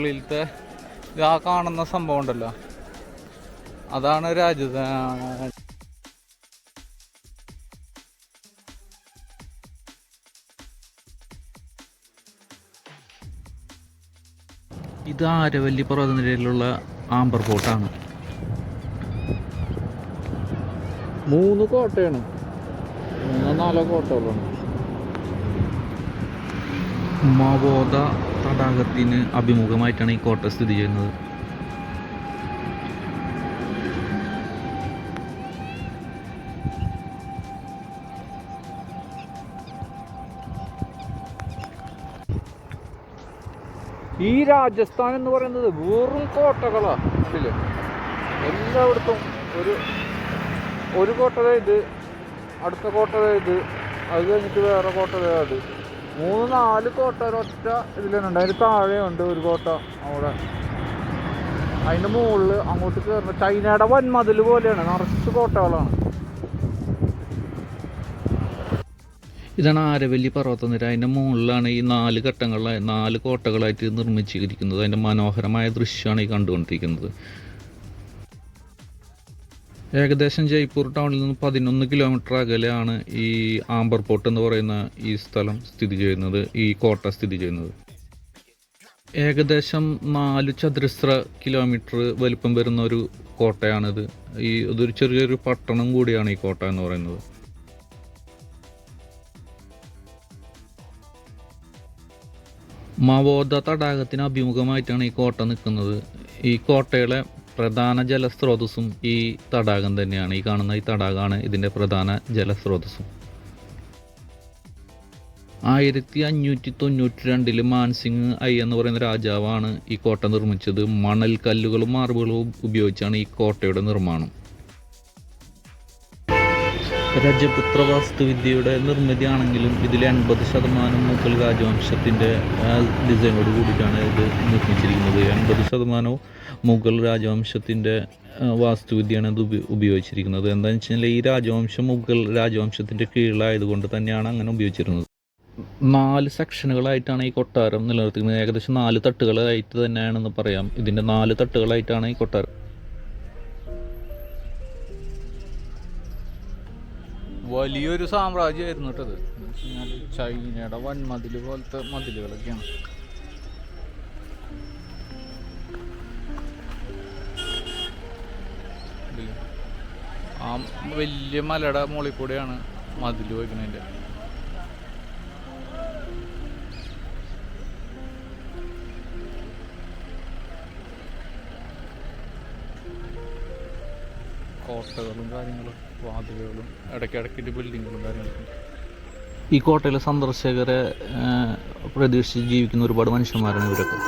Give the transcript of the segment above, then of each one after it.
മുകളിലത്തെ ഇത് ആ കാണുന്ന സംഭവം ഉണ്ടല്ലോ. അതാണ് രാജധാനി ഇത് ആരവല്ലി പർവതനിരയിലുള്ള ആംബർ ഫോർട്ടാണ് മൂന്ന് കോട്ടയാണ്. മൂന്നോ നാലോ കോട്ടകളാണ് മവോദ തടാകത്തിന് അഭിമുഖമായിട്ടാണ് ഈ കോട്ട സ്ഥിതി ചെയ്യുന്നത്. ഈ രാജസ്ഥാൻ എന്ന് പറയുന്നത് വെറും കോട്ടകളാണ് അതിൽ എല്ലായിടത്തും ഒരു ഒരു കോട്ട ഇത് അടുത്ത കോട്ട ഇത് അത് കഴിഞ്ഞിട്ട് വേറെ കോട്ട അത്. മൂന്ന് നാല് കോട്ട ഒരൊറ്റ ഇതിൽ തന്നെ ഉണ്ട് അതിന് താഴെയുണ്ട് ഒരു കോട്ട അവിടെ. അതിന്റെ മുകളിൽ അങ്ങോട്ട് കയറുന്ന ചൈനയുടെ വൻമതിൽ പോലെയാണ്. നിറച്ച് കോട്ടകളാണ്. ഇതാണ് ആരവല്ലി പർവതനിര. അതിന്റെ മുകളിലാണ് ഈ നാല് ഘട്ടങ്ങളിലായി നാല് കോട്ടകളായിട്ട് നിർമ്മിച്ചിരിക്കുന്നത്. അതിന്റെ മനോഹരമായ ദൃശ്യമാണ് ഈ കണ്ടുകൊണ്ടിരിക്കുന്നത്. ഏകദേശം ജയ്പൂർ ടൗണിൽ നിന്ന് പതിനൊന്ന് കിലോമീറ്റർ അകലെയാണ് ഈ ആംബർ പോർട്ട് എന്ന് പറയുന്ന ഈ സ്ഥലം സ്ഥിതി ചെയ്യുന്നത് ഈ കോട്ട സ്ഥിതി ചെയ്യുന്നത്. ഏകദേശം നാല് ചതുരശ്ര കിലോമീറ്റർ വലിപ്പം വരുന്ന ഒരു കോട്ടയാണിത്. ഈ ഇതൊരു ചെറിയൊരു പട്ടണം കൂടിയാണ് ഈ കോട്ട എന്ന് പറയുന്നത്. മവോദ തടാകത്തിന് അഭിമുഖമായിട്ടാണ് ഈ കോട്ട നിൽക്കുന്നത്. ഈ കോട്ടയുടെ പ്രധാന ജലസ്രോതസ്സും ഈ തടാകം തന്നെയാണ്. ഈ കാണുന്ന ഈ തടാകമാണ് ഇതിന്റെ പ്രധാന ജലസ്രോതസ്സും. ആയിരത്തി അഞ്ഞൂറ്റി തൊണ്ണൂറ്റി രണ്ടിൽ മാൻസിംഗ് ഐ എന്ന് പറയുന്ന രാജാവാണ് ഈ കോട്ട നിർമ്മിച്ചത്. മണൽ കല്ലുകളും മാർബിളും ഉപയോഗിച്ചാണ് ഈ കോട്ടയുടെ നിർമ്മാണം. രജപുത്ര വാസ്തുവിദ്യയുടെ നിർമ്മിതിയാണെങ്കിലും ഇതിൽ എൺപത് ശതമാനം മുഗൾ രാജവംശത്തിന്റെ ഡിസൈനോട് കൂടിയിട്ടാണ് ഇത് നിർമ്മിച്ചിരിക്കുന്നത്. എൺപത് ശതമാനവും മുഗൾ രാജവംശത്തിന്റെ വാസ്തുവിദ്യയാണ് ഇത് ഉപ- ഉപയോഗിച്ചിരിക്കുന്നത്. എന്താണെന്ന് വെച്ച് കഴിഞ്ഞാൽ ഈ രാജവംശം മുഗൾ രാജവംശത്തിന്റെ കീഴിലായതുകൊണ്ട് തന്നെയാണ് അങ്ങനെ ഉപയോഗിച്ചിരുന്നത്. നാല് സെക്ഷനുകളായിട്ടാണ് ഈ കൊട്ടാരം നിലനിർത്തുന്നത് ഏകദേശം നാല് തട്ടുകളായിട്ട് തന്നെയാണെന്ന് പറയാം. ഇതിന്റെ നാല് തട്ടുകളായിട്ടാണ് ഈ കൊട്ടാരം വലിയൊരു സാമ്രാജ്യമായിരുന്നു കേട്ടത് ചൈനയുടെ വൻമതിൽ പോലത്തെ മതിലുകളൊക്കെയാണ്. ആ വലിയ മലയുടെ മുകളിൽ കൂടെയാണ് മതിൽ വയ്ക്കുന്നതിന്റെ കോട്ടകളും കാര്യങ്ങളും. വാതിലുകളും ഇടയ്ക്കിടയ്ക്കിട്ട് ബിൽഡിങ്ങുകളും കാര്യങ്ങളൊക്കെ. ഈ കോട്ടയിലെ സന്ദർശകരെ പ്രതീക്ഷിച്ച് ജീവിക്കുന്ന ഒരുപാട് മനുഷ്യന്മാരാണ് ഇവരൊക്കെ.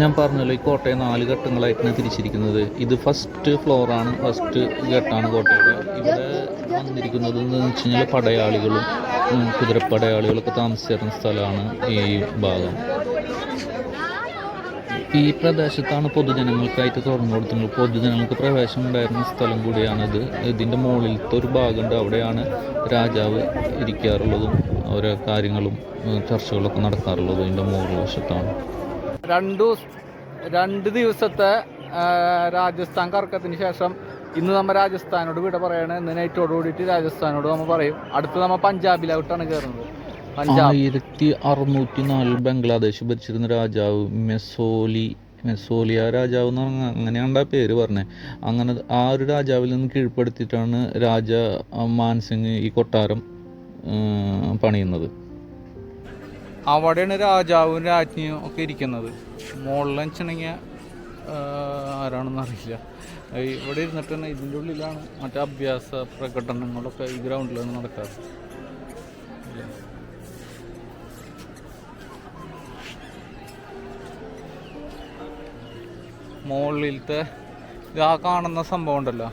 ഞാൻ പറഞ്ഞല്ലോ ഈ കോട്ടയെ നാല് ഘട്ടങ്ങളായിട്ടാണ് തിരിച്ചിരിക്കുന്നത്. ഇത് ഫസ്റ്റ് ഫ്ലോറാണ് ഫസ്റ്റ് ഘട്ടമാണ് കോട്ടയുടെ ഇവിടെ വന്നിരിക്കുന്നത് എന്ന് വെച്ച് കഴിഞ്ഞാൽ പടയാളികളും കുതിരപ്പടയാളികളൊക്കെ താമസിച്ചിരുന്ന സ്ഥലമാണ് ഈ ഭാഗം. ഈ പ്രദേശത്താണ് പൊതുജനങ്ങൾക്കായിട്ട് തുറന്നു കൊടുത്തിട്ടുള്ളത്. പൊതുജനങ്ങൾക്ക് പ്രവേശനം ഉണ്ടായിരുന്ന സ്ഥലം കൂടിയാണിത്. ഇതിന്റെ മുകളിലത്തെ ഒരു ഭാഗമുണ്ട്. അവിടെയാണ് രാജാവ് ഇരിക്കാറുള്ളതും ഓരോ കാര്യങ്ങളും ചർച്ചകളൊക്കെ നടക്കാറുള്ളതും ഇതിന്റെ മുകളിൽ വശത്താണ്. രണ്ടു രണ്ട് ദിവസത്തെ രാജസ്ഥാൻ കറക്കത്തിന് ശേഷം ഇന്ന് നമ്മൾ രാജസ്ഥാനോട് വിട പറയാണ്. ഇന്ന് നൈറ്റോട് കൂടിയിട്ട് രാജസ്ഥാനോട് നമ്മൾ പറയും. അടുത്ത് നമ്മൾ പഞ്ചാബിലോട്ടാണ് കയറുന്നത് ആയിരത്തി അറുന്നൂറ്റി നാലിൽ ബംഗ്ലാദേശ് ഭരിച്ചിരുന്ന രാജാവ് മെസോലി മെസോലിയ രാജാവ് എന്ന് പറഞ്ഞ ആ പേര് പറഞ്ഞത് അങ്ങനെ ആ ഒരു രാജാവിൽ നിന്ന് കീഴ്പ്പെടുത്തിയിട്ടാണ് രാജ മാൻസിംഗ് ഈ കൊട്ടാരം പണിയുന്നത്. അവിടെയാണ് രാജാവും രാജ്ഞിയും ഒക്കെ ഇരിക്കുന്നത്. മുകളിൽ വെച്ചിട്ടുണ്ടെങ്കിൽ ആരാണെന്ന് അറിയില്ല. ഇവിടെ ഇരുന്നിട്ട് തന്നെ ഇതിന്റെ ഉള്ളിലാണ് മറ്റേ അഭ്യാസ പ്രകടനങ്ങളൊക്കെ ഈ ഗ്രൗണ്ടിലാണ് നടക്കാറ്? മുകളിലത്തെ ഇത് കാണുന്ന സംഭവം ഉണ്ടല്ലോ.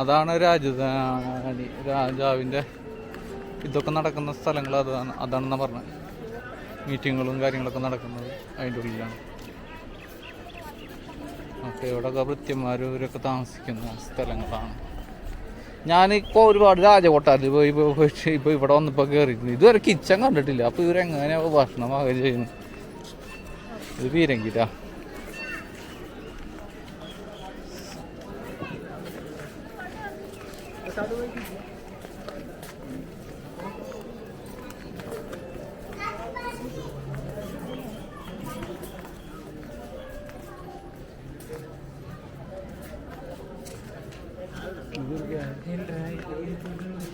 അതാണ് രാജധാനി രാജാവിന്റെ ഇതൊക്കെ നടക്കുന്ന സ്ഥലങ്ങൾ അതാണ് അതാണെന്നാണ് പറഞ്ഞത്. മീറ്റിങ്ങുകളും കാര്യങ്ങളൊക്കെ നടക്കുന്നത് അതിന്റെ ഉള്ളിലാണ്. അപ്പോൾ ഇവിടെയൊക്കെ വൃത്യന്മാരും ഇവരൊക്കെ താമസിക്കുന്ന സ്ഥലങ്ങളാണ്. ഞാനിപ്പോൾ ഒരുപാട് രാജകൊട്ടാരത്തിൽ പോയി പോയിട്ട് ഇപ്പോൾ ഇവിടെ വന്നിപ്പോൾ കയറിയിരുന്നു ഇതുവരെ കിച്ചൺ കണ്ടിട്ടില്ല. അപ്പോൾ ഇവരെങ്ങനെയാണ് ഭക്ഷണം പാകം ചെയ്യുന്നത്? ഇത് പീരങ്കിട്ടാ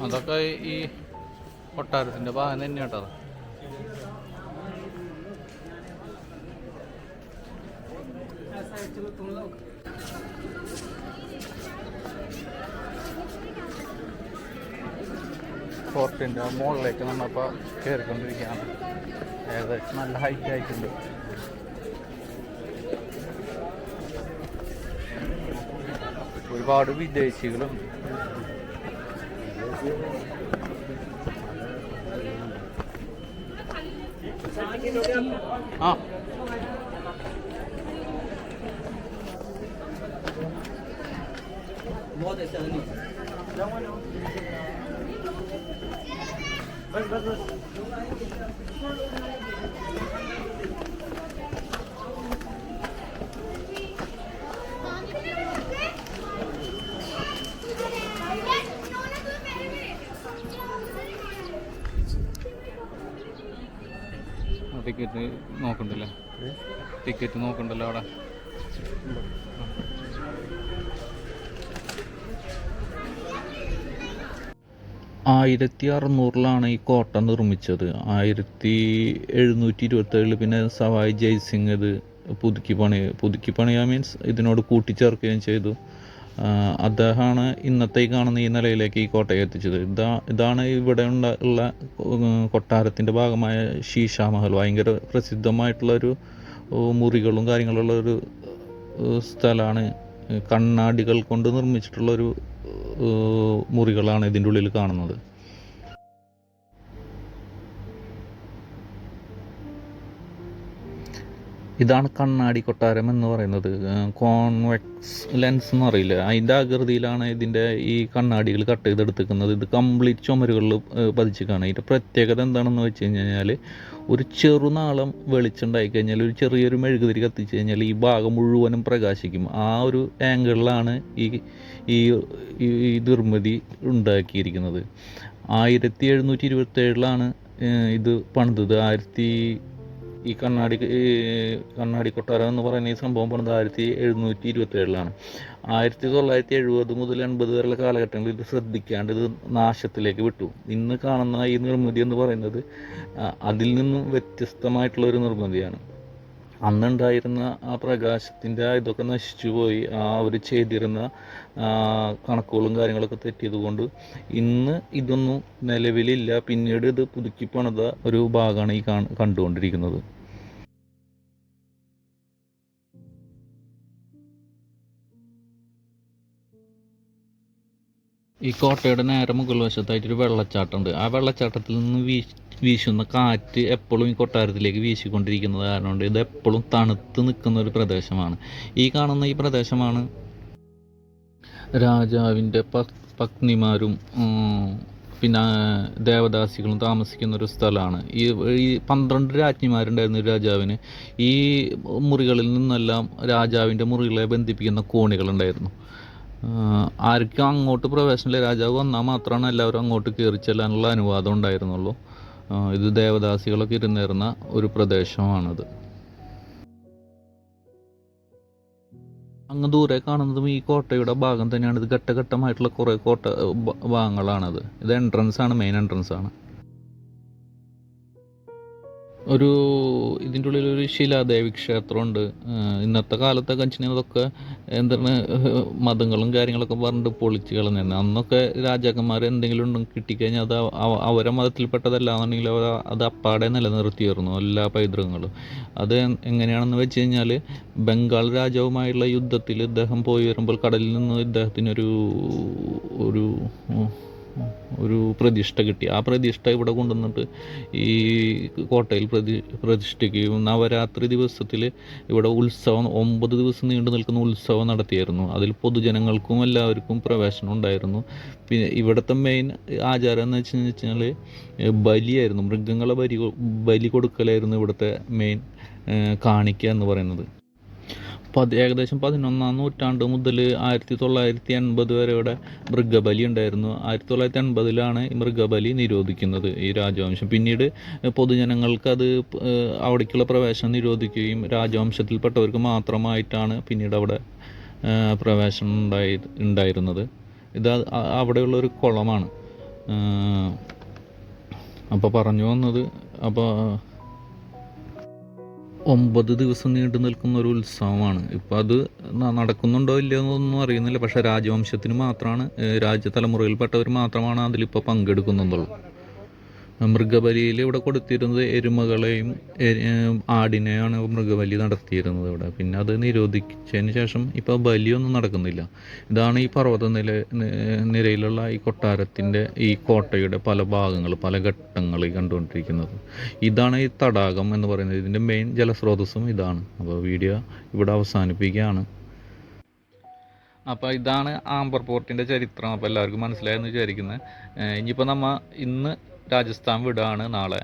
അതൊക്കെ ഈ കൊട്ടാരത്തിന്റെ ഭാഗം തന്നെ കേട്ടോ ഫോർട്ടിന്റെ മുകളിലേക്ക് നമ്മളിപ്പോൾ കയറിക്കൊണ്ടിരിക്കുകയാണ്. ഏകദേശം നല്ല ഹൈറ്റ് ആയിട്ടുണ്ട്. ഒരുപാട് വിദേശികളും 嗯好。的好的好的好的好的 ടിക്കറ്റ് നോക്കണ്ടല്ലേ? ടിക്കറ്റ് നോക്കണ്ടല്ലോ അവിടെ. ആയിരത്തി അറുന്നൂറിലാണ് ഈ കോട്ട നിർമ്മിച്ചത്. ആയിരത്തി എഴുന്നൂറ്റി ഇരുപത്തേഴിൽ പിന്നെ സവായ് ജയ്സിംഗ് ഇത് പുതുക്കി പണി പുതുക്കി പണിയാ മീൻസ് ഇതിനോട് കൂട്ടിച്ചേർക്കുകയും ചെയ്തു. അദ്ദേഹമാണ് ഇന്നത്തെ ഈ കാണുന്ന ഈ നിലയിലേക്ക് ഈ കോട്ടയെ എത്തിച്ചത്. ഇതാ ഇതാണ് ഇവിടെ ഉള്ള കൊട്ടാരത്തിന്റെ ഭാഗമായ ഷീഷാ മഹൽ. ഭയങ്കര പ്രസിദ്ധമായിട്ടുള്ളൊരു മുറികളും കാര്യങ്ങളുള്ള ഒരു സ്ഥലമാണ് കണ്ണാടികൾ കൊണ്ട് നിർമ്മിച്ചിട്ടുള്ളൊരു മുറികളാണ് ഇതിന്റെ ഉള്ളിൽ കാണുന്നത്. ഇതാണ് കണ്ണാടി കൊട്ടാരം എന്ന് പറയുന്നത്. കോൺവെക്സ് ലെൻസ് എന്ന് പറയില്ല? അതിന്റെ ആകൃതിയിലാണ് ഇതിന്റെ ഈ കണ്ണാടികൾ കട്ട് ചെയ്തെടുത്തിരിക്കുന്നത്. ഇത് കംപ്ലീറ്റ് ചുമരുകളിൽ പതിച്ചിരിക്കുകയാണ്. ഇതിന്റെ പ്രത്യേകത എന്താണെന്ന് വെച്ച് കഴിഞ്ഞാൽ ഒരു ചെറുനാളം വെളിച്ചുണ്ടായി കഴിഞ്ഞാൽ ഒരു ചെറിയൊരു മെഴുകുതിരി കത്തിച്ച് കഴിഞ്ഞാൽ ഈ ഭാഗം മുഴുവനും പ്രകാശിക്കും. ആ ഒരു ആംഗിളിലാണ് ഈ ഈ നിർമ്മിതി ഉണ്ടാക്കിയിരിക്കുന്നത്. ആയിരത്തി എഴുന്നൂറ്റി ഇരുപത്തേഴിലാണ് ഇത് പണിതത്. ആയിരത്തി ഈ കണ്ണാടി കണ്ണാടി കൊട്ടാരം എന്ന് പറയുന്ന ഈ സംഭവം പണിത് ആയിരത്തി എഴുന്നൂറ്റി ഇരുപത്തി ഏഴിലാണ് ആയിരത്തി തൊള്ളായിരത്തി എഴുപത് മുതൽ എൺപത് വരെയുള്ള കാലഘട്ടങ്ങളിൽ ഇത് ശ്രദ്ധിക്കാണ്ട് ഇത് നാശത്തിലേക്ക് വിട്ടു. ഇന്ന് കാണുന്ന ഈ നിർമ്മിതി എന്ന് പറയുന്നത് അതിൽ നിന്നും വ്യത്യസ്തമായിട്ടുള്ള ഒരു നിർമ്മിതിയാണ്. അന്നുണ്ടായിരുന്ന ആ പ്രകാശത്തിന്റെ ഇതൊക്കെ നശിച്ചു പോയി. ആ അവർ ചെയ്തിരുന്ന കണക്കുകളും കാര്യങ്ങളൊക്കെ തെറ്റിയത് കൊണ്ട് ഇന്ന് ഇതൊന്നും നിലവിലില്ല. പിന്നീട് ഇത് പുതുക്കി പണിത ഒരു ഭാഗമാണ് ഈ കാണ് കണ്ടുകൊണ്ടിരിക്കുന്നത്. ഈ കോട്ടയുടെ നേരെ മുകൾ വശത്തായിട്ടൊരു വെള്ളച്ചാട്ടമുണ്ട്. ആ വെള്ളച്ചാട്ടത്തിൽ നിന്ന് വീ വീശുന്ന കാറ്റ് എപ്പോഴും ഈ കൊട്ടാരത്തിലേക്ക് വീശിക്കൊണ്ടിരിക്കുന്നത് കാരണം കൊണ്ട് ഇത് എപ്പോഴും തണുത്ത് നിൽക്കുന്ന ഒരു പ്രദേശമാണ്. ഈ കാണുന്ന ഈ പ്രദേശമാണ് രാജാവിന്റെ പത്നിമാരും പിന്നെ ദേവദാസികളും താമസിക്കുന്ന ഒരു സ്ഥലമാണ്. ഈ ഈ പന്ത്രണ്ട് രാജ്ഞിമാരുണ്ടായിരുന്നു രാജാവിന് ഈ മുറികളിൽ നിന്നെല്ലാം രാജാവിന്റെ മുറികളെ ബന്ധിപ്പിക്കുന്ന കോണികളുണ്ടായിരുന്നു. ആർക്കും അങ്ങോട്ട് പ്രവേശനമില്ല. രാജാവ് വന്നാൽ മാത്രമാണ് എല്ലാവരും അങ്ങോട്ട് കയറി ചെല്ലാനുള്ള അനുവാദം ഉണ്ടായിരുന്നുള്ളൂ. ഇത് ദേവദാസികളൊക്കെ ഇരുന്നിരുന്ന ഒരു പ്രദേശമാണത്. അങ്ങ് ദൂരെ കാണുന്നതും ഈ കോട്ടയുടെ ഭാഗം തന്നെയാണ്. ഇത് ഘട്ടഘട്ടമായിട്ടുള്ള കുറേ കോട്ട ഭാഗങ്ങളാണത്. ഇത് എൻട്രൻസ് ആണ് മെയിൻ എൻട്രൻസ് ആണ്. ഒരു ഇതിന്റെ ഉള്ളിൽ ഒരു ശിലാദേവി ക്ഷേത്രമുണ്ട്. ഇന്നത്തെ കാലത്തെ അതൊക്കെ എന്താണ് മതങ്ങളും കാര്യങ്ങളൊക്കെ പറഞ്ഞിട്ട് പൊളിച്ച് കളഞ്ഞിരുന്നു. അന്നൊക്കെ രാജാക്കന്മാർ എന്തെങ്കിലും ഉണ്ടെങ്കിൽ കിട്ടിക്കഴിഞ്ഞാൽ അത് അവ- അവരെ മതത്തിൽപ്പെട്ടതല്ല എന്നുണ്ടെങ്കിൽ അവർ അത് അപ്പാടെ നിലനിർത്തിയിരുന്നു എല്ലാ പൈതൃകങ്ങളും. അത് എങ്ങനെയാണെന്ന് വെച്ച് കഴിഞ്ഞാൽ ബംഗാൾ രാജാവുമായുള്ള യുദ്ധത്തിൽ ഇദ്ദേഹം പോയി വരുമ്പോൾ കടലിൽ നിന്ന് ഇദ്ദേഹത്തിനൊരു ഒരു ഒരു പ്രതിഷ്ഠ കിട്ടി. ആ പ്രതിഷ്ഠ ഇവിടെ കൊണ്ടുവന്നിട്ട് ഈ കോട്ടയിൽ പ്രതി പ്രതിഷ്ഠിക്കുകയും നവരാത്രി ദിവസത്തിൽ ഇവിടെ ഉത്സവം ഒമ്പത് ദിവസം നീണ്ടു നിൽക്കുന്ന ഉത്സവം നടത്തിയായിരുന്നു. അതിൽ പൊതുജനങ്ങൾക്കും എല്ലാവർക്കും പ്രവേശനം ഉണ്ടായിരുന്നു. പിന്നെ ഇവിടുത്തെ മെയിൻ ആചാരം എന്ന് വെച്ച് കഴിഞ്ഞാൽ ബലിയായിരുന്നു. മൃഗങ്ങളെ ബലി ബലി കൊടുക്കലായിരുന്നു ഇവിടുത്തെ മെയിൻ കാണിക്ക എന്ന് പറയുന്നത്. പതി ഏകദേശം പതിനൊന്നാം നൂറ്റാണ്ട് മുതൽ ആയിരത്തി തൊള്ളായിരത്തി എൺപത് വരെ ഇവിടെ മൃഗബലി ഉണ്ടായിരുന്നു. ആയിരത്തി തൊള്ളായിരത്തി എൺപതിലാണ് ഈ മൃഗബലി നിരോധിക്കുന്നത് ഈ രാജവംശം. പിന്നീട് പൊതുജനങ്ങൾക്ക് അത് അവിടേക്കുള്ള പ്രവേശനം നിരോധിക്കുകയും രാജവംശത്തിൽപ്പെട്ടവർക്ക് മാത്രമായിട്ടാണ് പിന്നീട് അവിടെ പ്രവേശനം ഉണ്ടായി ഉണ്ടായിരുന്നത്. ഇത് അവിടെയുള്ള ഒരു കുളമാണ്. അപ്പോൾ പറഞ്ഞു വന്നത് അപ്പോൾ ഒമ്പത് ദിവസം നീണ്ടു നിൽക്കുന്ന ഒരു ഉത്സവമാണ്. ഇപ്പം അത് നടക്കുന്നുണ്ടോ ഇല്ലയോ എന്നൊന്നും അറിയുന്നില്ല. പക്ഷേ രാജവംശത്തിന് മാത്രമാണ് രാജ്യ തലമുറയിൽപ്പെട്ടവർ മാത്രമാണ് അതിലിപ്പോൾ പങ്കെടുക്കുന്നുള്ളൂ. മൃഗബലിയിൽ ഇവിടെ കൊടുത്തിരുന്നത് എരുമകളെയും ആടിനെയാണ് മൃഗബലി നടത്തിയിരുന്നത് ഇവിടെ. പിന്നെ അത് നിരോധിച്ചതിന് ശേഷം ഇപ്പോൾ ബലിയൊന്നും നടക്കുന്നില്ല. ഇതാണ് ഈ പർവത നില നിരയിലുള്ള ഈ കൊട്ടാരത്തിന്റെ ഈ കോട്ടയുടെ പല ഭാഗങ്ങൾ പല ഘട്ടങ്ങൾ കണ്ടുകൊണ്ടിരിക്കുന്നത്. ഇതാണ് ഈ തടാകം എന്ന് പറയുന്നത്. ഇതിന്റെ മെയിൻ ജലസ്രോതസ്സും ഇതാണ്. അപ്പോൾ വീഡിയോ ഇവിടെ അവസാനിപ്പിക്കുകയാണ്. അപ്പോൾ ഇതാണ് ആംബർ പോർട്ടിന്റെ ചരിത്രം. അപ്പോൾ എല്ലാവർക്കും മനസ്സിലായെന്ന് വിചാരിക്കുന്നത് ഇനിയിപ്പോൾ നമ്മൾ ഇന്ന് രാജസ്ഥാൻ വിടുകയാണ് നാളെ.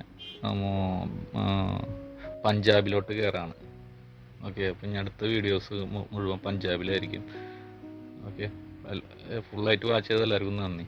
പഞ്ചാബിലോട്ട് കയറാണ് ഓക്കെ അപ്പം ഞാൻ അടുത്ത വീഡിയോസ് മുഴുവൻ പഞ്ചാബിലായിരിക്കും. ഓക്കെ ഫുള്ളായിട്ട് വാച്ച് ചെയ്ത് എല്ലാവർക്കും നന്ദി.